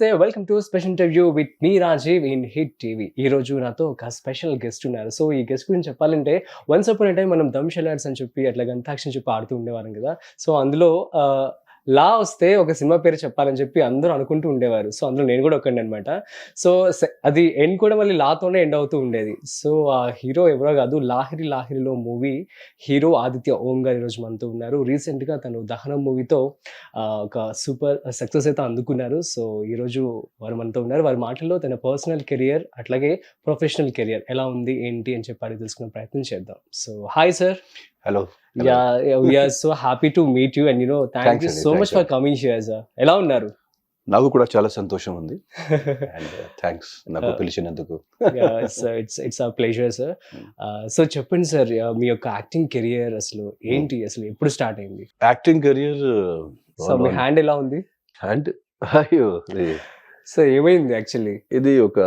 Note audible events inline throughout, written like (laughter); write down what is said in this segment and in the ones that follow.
నమస్తే welcome to special interview with me Rajiv in hit TV ఈ రోజు నాతో ఒక స్పెషల్ గెస్ట్ ఉన్నారు. సో ఈ గెస్ట్ గురించి చెప్పాలంటే వన్స్ అపాన్ టైం మనం దమ్ షెలాడ్స్ అని చెప్పి అట్లా గంతాక్షని చెప్పి ఆడుతూ ఉండేవారం కదా. సో అందులో లా వస్తే ఒక సినిమా పేరు చెప్పాలని చెప్పి అందరూ అనుకుంటూ ఉండేవారు. సో అందులో నేను కూడా ఒకండి అనమాట సో అది ఎండ్ కూడా మళ్ళీ లాతోనే ఎండ్ అవుతూ ఉండేది. సో ఆ హీరో ఎవరో కాదు లాహిరి లాహిరిలో మూవీ హీరో ఆదిత్య ఓం గారు ఈరోజు మనతో ఉన్నారు. రీసెంట్గా తను దహనం మూవీతో ఒక సూపర్ సక్సెస్ అయితే అందుకున్నారు. సో ఈరోజు వారు మనతో ఉన్నారు. వారి మాటల్లో తన పర్సనల్ కెరియర్ అట్లాగే ప్రొఫెషనల్ కెరియర్ ఎలా ఉంది ఏంటి అని చెప్పి అడిగి తెలుసుకునే ప్రయత్నం చేద్దాం. So hi sir. Hello yeah we are so happy to meet you and you know thank you so much for coming here sir ఎలా ఉన్నారు? నాకు కూడా చాలా సంతోషం ఉంది. (laughs) అండ్ థ్యాంక్స్ నాకు Uh, పిలిచినందుకు. It's it's pleasure sir so Uh, చెప్పండి sir మీ యొక్క యాక్టింగ్ కెరియర్ అసలు ఏంటి? అసలు ఎప్పుడు స్టార్ట్ అయింది? యాక్టింగ్ కెరియర్ సో మీ హ్యాండ్ ఎలా ఉంది? అండ్ (laughs) అయ్యో సో ఏమైంది యాక్చువల్లీ ఇది ఒక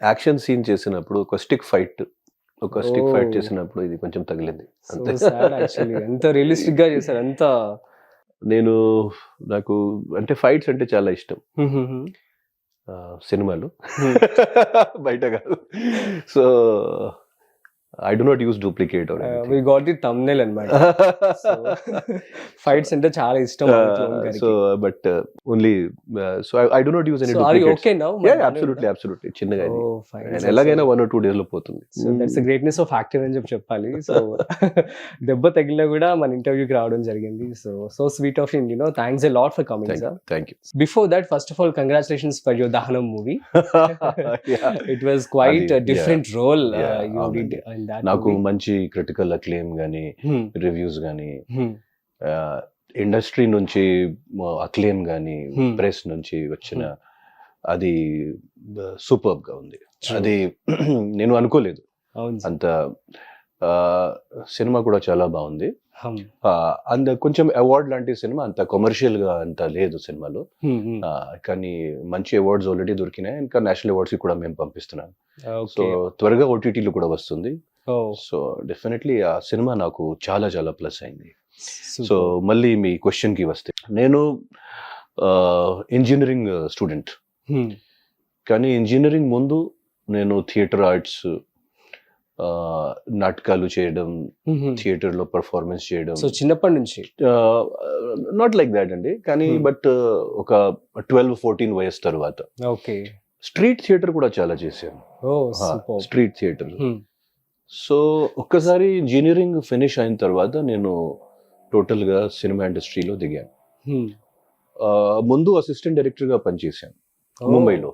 యాక్షన్ సీన్ చేసినప్పుడు ఒక స్టిక్ ఫైట్ ఒక స్టిక్ ఫైట్. చేసినప్పుడు ఇది కొంచెం తగిలింది. అంతే. ఎంత రియలిస్టిక్గా (laughs) చేశారు నేను నాకు అంటే ఫైట్స్ అంటే చాలా ఇష్టం. సినిమాలు. (laughs) బయట కాదు. So I do not use duplicate we got the thumbnail అన్నమాట ఫైట్స్ అంటే చాలా ఇష్టం so but only so I do not use any so are you duplicates okay now yeah absolutely absolutely చిన్నగా ఇది. ఓ ఫైన్ And ఎలాగైనా one or two డేస్లో పోతుంది. So that's the greatness of actor అని చెప్పి చెప్పాలి. సో (laughs) దెబ్బ తగిలినా కూడా మన ఇంటర్వ్యూకి రావడం జరిగింది. So so sweet of in you no thanks a lot for coming sir thank you before that first of all congratulations for your Dahanam movie it was quite అది, డిఫరెంట్ రోల్ Yeah, యూ అవునండి. Did in that నాకు మంచి critical acclaim గానీ reviews గానీ Hmm. Industry నుంచి acclaim గానీ Hmm. Press నుంచి వచ్చిన అది సూపర్గా ఉంది. అది (clears throat) నేను అనుకోలేదు. అంత సినిమా కూడా చాలా బాగుంది. ఆ, అంత కొంచెం అవార్డ్ లాంటి సినిమా అంత కమర్షియల్గా అంత లేదు సినిమాలో. ఆ, కానీ మంచి అవార్డ్స్ ఆల్రెడీ దొరికినాయి. ఇంకా నేషనల్ అవార్డ్స్ కూడా మేము పంపిస్తున్నాం. సో త్వరగా ఓటీటీలో కూడా వస్తుంది. సో డెఫినెట్లీ ఆ సినిమా నాకు చాలా చాలా ప్లస్ అయింది. సో మళ్ళీ మీ క్వశ్చన్కి వస్తే నేను ఇంజనీరింగ్ స్టూడెంట్ కానీ ఇంజనీరింగ్ ముందు నేను థియేటర్ ఆర్ట్స్ నాటకాలు చేయడం థియేటర్లో పర్ఫార్మెన్స్ చేయడం. సో చిన్నప్పటి నుంచి? నాట్ లైక్ దాట్ అండి. కానీ. బట్ ఒక ట్వెల్వ్ ఫోర్టీన్ వయసు తర్వాత. ఓకే. స్ట్రీట్ థియేటర్ కూడా చాలా చేశాను. స్ట్రీట్ థియేటర్ సో ఒక్కసారి ఇంజనీరింగ్ ఫినిష్ అయిన తర్వాత నేను టోటల్గా సినిమా ఇండస్ట్రీలో దిగాను. ముందు అసిస్టెంట్ డైరెక్టర్గా పనిచేశాను ముంబైలో.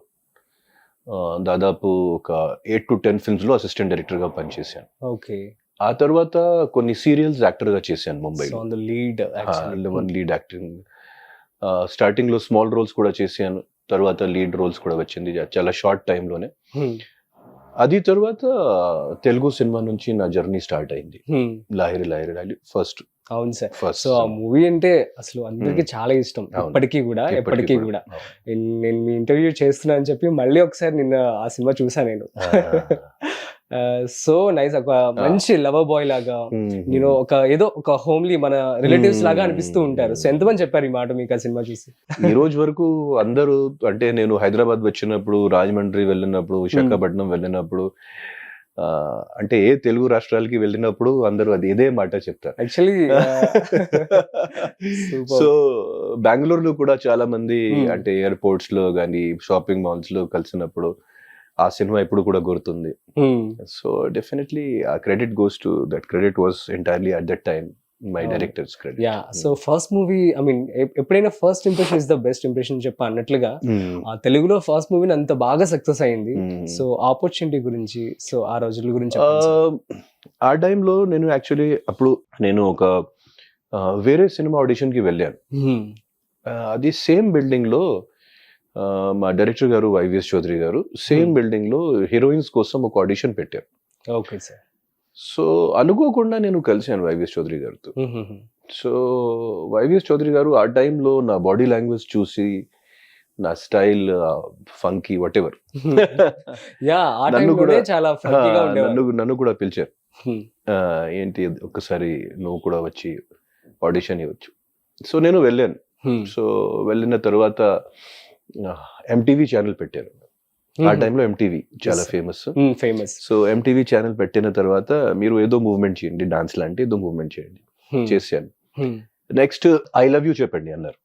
దాదాపు ఒక ఎయిట్ టు టెన్ ఫిల్మ్స్లో అసిస్టెంట్ డైరెక్టర్గా పనిచేశాను. ఓకే. ఆ తర్వాత కొన్ని సీరియల్స్ యాక్టర్గా చేశాను ముంబైలో. లీడ్ లీడ్ యాక్టింగ్ స్టార్టింగ్లో స్మాల్ రోల్స్ కూడా చేశాను తర్వాత లీడ్ రోల్స్ కూడా వచ్చింది చాలా షార్ట్ టైంలోనే అది తర్వాత తెలుగు సినిమా నుంచి నా జర్నీ స్టార్ట్ అయింది. లాహిరి లాహిరి లాహిరి ఫస్ట్. అవును సార్. ఫస్ట్ సో ఆ మూవీ అంటే అసలు అందరికి. చాలా ఇష్టం. ఇప్పటికీ కూడా ఎప్పటికీ కూడా. నేను- నేను మీ ఇంటర్వ్యూ చేస్తున్నా అని చెప్పి మళ్ళీ ఒకసారి నిన్న ఆ సినిమా చూసా నేను. సో నైస్ ఒక మంచి లవర్ బాయ్ లాగా నేను ఒక ఏదో ఒక హోమ్లీ మన రిలేటివ్స్ లాగా అనిపిస్తూ ఉంటారు. సో ఎంతమంది చెప్పారు ఈ మాట మీకు ఆ సినిమా చూసి? ఈ రోజు వరకు అందరూ అంటే నేను హైదరాబాద్ వచ్చినప్పుడు రాజమండ్రి వెళ్ళినప్పుడు విశాఖపట్నం వెళ్ళినప్పుడు అంటే ఏ తెలుగు రాష్ట్రాలకి వెళ్ళినప్పుడు అందరూ అది ఇదే మాట చెప్తారు. యాక్చువల్లీ (laughs) సో బెంగళూరులో కూడా చాలా మంది. అంటే ఎయిర్పోర్ట్స్లో కానీ షాపింగ్ మాల్స్లో కలిసినప్పుడు ఆ సినిమా ఇప్పుడు కూడా గుర్తుంది. సో డెఫినెట్లీ ఆ credit goes to that credit was entirely at that time my. Directors credit yeah so first movie I mean ఎప్పుడైనా first impression is the best impression చెప్ప అన్నట్లుగా ఆ తెలుగులో ఫస్ట్ మూవీని అంత బాగా సక్సెస్ అయింది. సో ఆపర్చునిటీ గురించి సో ఆ రోజుల గురించి. ఆ టైంలో నేను యాక్చువల్లీ అప్పుడు నేను ఒక వేరే సినిమా ఆడిషన్కి వెళ్ళాను. Hmm. అది సేమ్ బిల్డింగ్లో మా డైరెక్టర్ గారు వైవిఎస్ చౌదరి గారు సేమ్ Hmm. బిల్డింగ్లో హీరోయిన్స్ కోసం ఒక ఆడిషన్ పెట్టారు. Okay sir. సో అనుకోకుండా నేను కలిశాను వైవిఎస్ చౌదరి గారితో. సో వైవిఎస్ చౌదరి గారు ఆ టైంలో నా బాడీ లాంగ్వేజ్ చూసి నా స్టైల్ ఫంకీ వాట్ (laughs) ఎవర్ నన్ను కూడా- చాలా నన్ను నన్ను కూడా పిలిచారు. Hmm. ఏంటి ఒక్కసారి నువ్వు కూడా వచ్చి ఆడిషన్ ఇవ్వచ్చు. సో నేను వెళ్ళాను. Hmm. సో వెళ్ళిన తర్వాత ఎంటీవీ ఛానల్ పెట్టారు. ఆ టైంలో ఎంటీవీ చాలా. Famous famous so MTV channel పెట్టిన తర్వాత మీరు ఏదో మూవ్మెంట్ చేయండి డాన్స్ లాంటి ఏదో మూవ్మెంట్ చేయండి. చేశాను. నెక్స్ట్ ఐ లవ్ యూ చెప్పండి అన్నారు.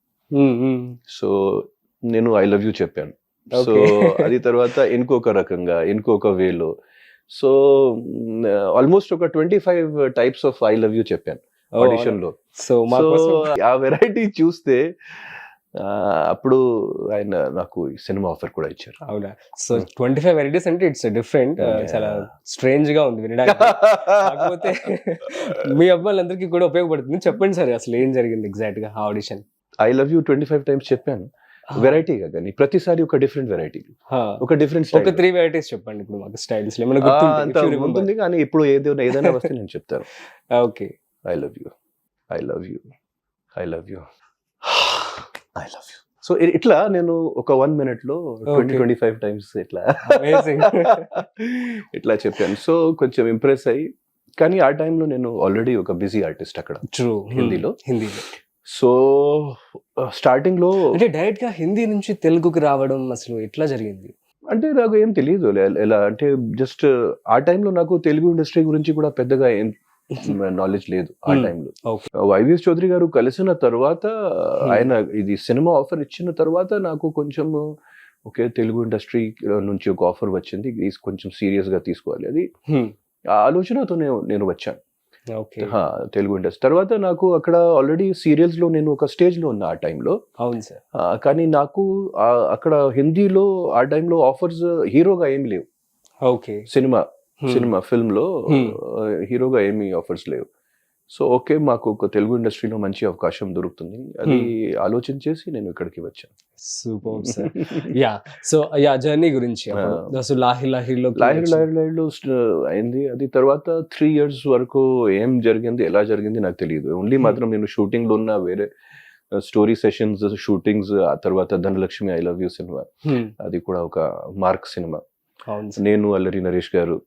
సో నేను ఐ లవ్ యూ చెప్పాను. సో. (laughs) అది తర్వాత ఇంకొక రకంగా ఇంకొక వేలో. సో ఆల్మోస్ట్ ఒక twenty five types of I love you చెప్పాను ఆడిషన్లో. సో ఆ వెరైటీ చూస్తే అప్పుడు ఆయన నాకు ఈ సినిమా ఆఫర్ కూడా ఇచ్చారు. అవునా? సో ట్వంటీ ఫైవ్ వెరైటీస్ అంటే ఇట్స్ డిఫరెంట్. చాలా స్ట్రేంజ్గా ఉంది వినడానికి. కాకపోతే (laughs) మీ అబ్బాయిలందరికీ కూడా ఉపయోగపడుతుంది. చెప్పండి సార్ అసలు ఏం జరిగింది ఎగ్జాక్ట్గా audition I love you twenty five times చెప్పాను. వెరైటీగా కానీ ప్రతిసారి ఒక డిఫరెంట్ వెరైటీ ఒక డిఫరెంట్ ఒక త్రీ వెరైటీస్ చెప్పండి ఇప్పుడు మాకు స్టైల్స్ ఉంటుంది కానీ ఇప్పుడు ఏదైనా ఏదైనా వస్తే నేను చెప్తాను. Okay I love you I love you I love you I love you so ఇట్లా నేను ఒక వన్ మినిట్లో ట్వంటీ. ట్వంటీ ఫైవ్ టైమ్స్ ఇట్లా (laughs) ఇట్లా చెప్పాను. సో కొంచెం ఇంప్రెస్ అయ్యి కానీ ఆ టైంలో నేను ఆల్రెడీ ఒక బిజీ ఆర్టిస్ట్ అక్కడ. ట్రూ హిందీలో? హిందీలో. సో స్టార్టింగ్లో అంటే డైరెక్ట్గా హిందీ నుంచి తెలుగుకి రావడం అసలు ఎట్లా జరిగింది? అంటే నాకు ఏం తెలియదు ఎలా అంటే జస్ట్ ఆ టైంలో నాకు తెలుగు ఇండస్ట్రీ గురించి కూడా పెద్దగా ఏం నాలెడ్జ్ లేదు ఆ. టైంలో. వైవిఎస్ చౌదరి గారు కలిసిన తర్వాత ఆయన ఇది సినిమా ఆఫర్ ఇచ్చిన తర్వాత నాకు కొంచెం ఓకే తెలుగు ఇండస్ట్రీ నుంచి ఒక ఆఫర్ వచ్చింది. కొంచెం సీరియస్గా తీసుకోవాలి. అది ఆ ఆలోచనతో నేను వచ్చాను. తెలుగు ఇండస్ట్రీ తర్వాత నాకు అక్కడ ఆల్రెడీ సీరియల్స్లో నేను ఒక స్టేజ్లో ఉన్నా ఆ టైంలో అవును సార్. కానీ నాకు అక్కడ హిందీలో ఆ టైంలో ఆఫర్స్ హీరోగా ఏమి లేవు. ఓకే. సినిమా. సినిమా ఫిల్మ్లో Hmm. హీరోగా ఏమి ఆఫర్స్ లేవు. సో ఓకే మాకు ఒక తెలుగు ఇండస్ట్రీలో మంచి అవకాశం దొరుకుతుంది. అది ఆలోచించేసి నేను ఇక్కడికి వచ్చాను. Super sir yeah so yeah journey గురించి. అసలు లాహి లాహిలో లాయర్ లాయర్ లాయర్లో అయింది. అది తర్వాత త్రీ ఇయర్స్ వరకు ఏం జరిగింది ఎలా జరిగింది నాకు తెలియదు. Only Hmm. మాత్రం నేను షూటింగ్లో ఉన్న వేరే స్టోరీ సెషన్స్ షూటింగ్స్ ఆ తర్వాత Dhanalakshmi I love you cinema. అది కూడా ఒక మార్క్ సినిమా. నేను అల్లరి నరేష్ గారు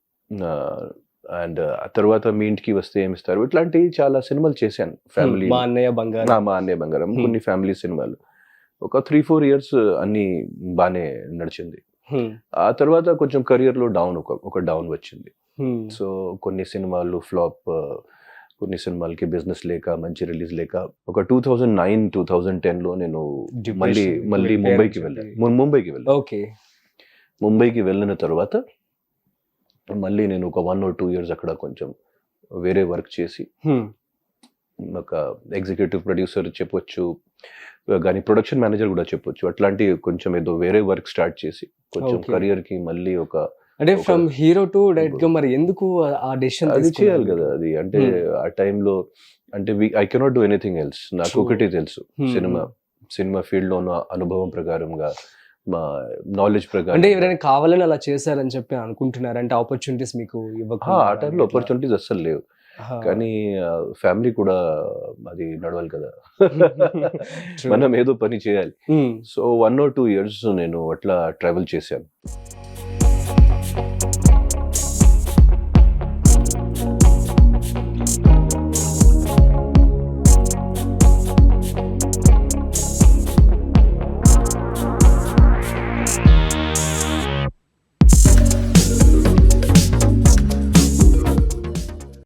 అండ్ ఆ తర్వాత మీ ఇంటికి వస్తే ఏమిస్తారు ఇట్లాంటి చాలా సినిమాలు చేశాను. ఫ్యామిలీ మా అన్నయ్య బంగారు. మా అన్నయ్య బంగారం. కొన్ని ఫ్యామిలీ సినిమాలు. ఒక త్రీ ఫోర్ ఇయర్స్ అన్ని బాగానే నడిచింది. ఆ తర్వాత కొంచెం కెరియర్లో డౌన్ ఒక ఒక డౌన్ వచ్చింది. సో కొన్ని సినిమాలు ఫ్లాప్ కొన్ని సినిమాలకి బిజినెస్ లేక మంచి రిలీజ్ లేక ఒక two thousand nine two thousand టెన్లో నేను మళ్ళీ మళ్ళీ ముంబైకి. వెళ్ళాను ముంబైకి వెళ్ళాను ఓకే. ముంబైకి వెళ్ళిన తర్వాత మళ్ళీ నేను ఒక వన్ ఆర్ టూ ఇయర్స్ అక్కడ కొంచెం వేరే వర్క్ చేసి ఒక ఎగ్జిక్యూటివ్ ప్రొడ్యూసర్ చెప్పొచ్చు కానీ ప్రొడక్షన్ మేనేజర్ కూడా చెప్పొచ్చు అట్లాంటి కొంచెం ఏదో వేరే వర్క్ స్టార్ట్ చేసి కొంచెం Okay. కెరియర్కి మళ్ళీ ఒక అంటే ఫ్రమ్ హీరో టు డైరెక్ట్గా మరి ఎందుకు ఆ డెసిషన్ అది చేయాలి కదా అది అంటే Hmm. ఆ టైంలో అంటే I cannot do anything else నాకు. ఒకటి తెలుసు Hmm. సినిమా సినిమా ఫీల్డ్లో ఉన్న అనుభవం ప్రకారంగా మా నాలెడ్జ్ ప్రకారం అంటే ఎవరైనా కావాలని అలా చేశారని చెప్పి అనుకుంటున్నారు అంటే ఆపర్చునిటీస్ మీకు ఇవ్వకుండా ఆ టైంలో ఆపర్చునిటీస్ అస్సలు లేవు. కానీ ఫ్యామిలీ కూడా అది నడవాలి కదా. (laughs) మనం ఏదో పని చేయాలి. So one or two years నేను అట్లా ట్రావెల్ చేశాను